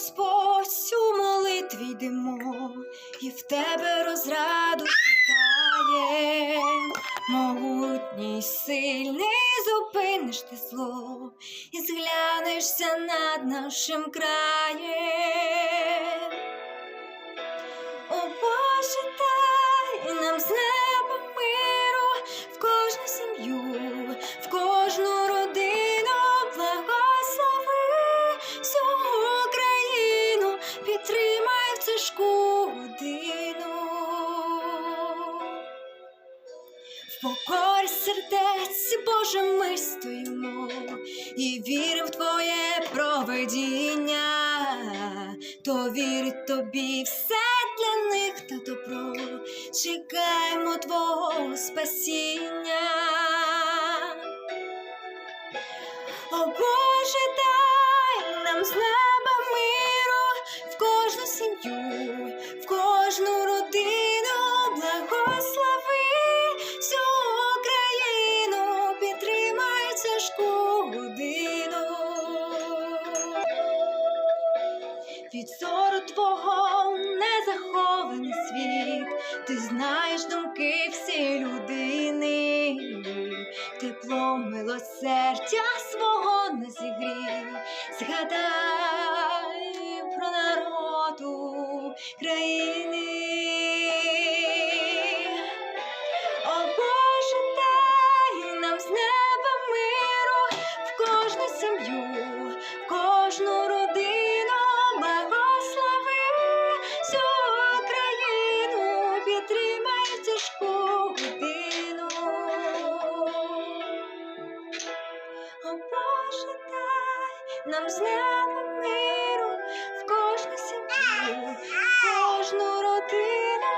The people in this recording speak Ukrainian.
Господь у молитві йдемо, і в тебе розраду шукає. Могутній, сильний, зупиниш ти зло і зглянешся над нашим краєм. О Боже, дай нам з В покорі сердець, Боже, ми стоїмо і віримо в Твоє проведіння, то вірить тобі все для них та добро, чекаємо Твого спасіння. О Боже, дай нам з неба миру в кожну сім'ю, Від зору твого не захований світ, ти знаєш думки всі людини, тепло милосердя свого не зігрів, згадай про народу країни. Тяжку годину. О Боже, дай нам з неба миру в кожну сім'ю, в кожну родину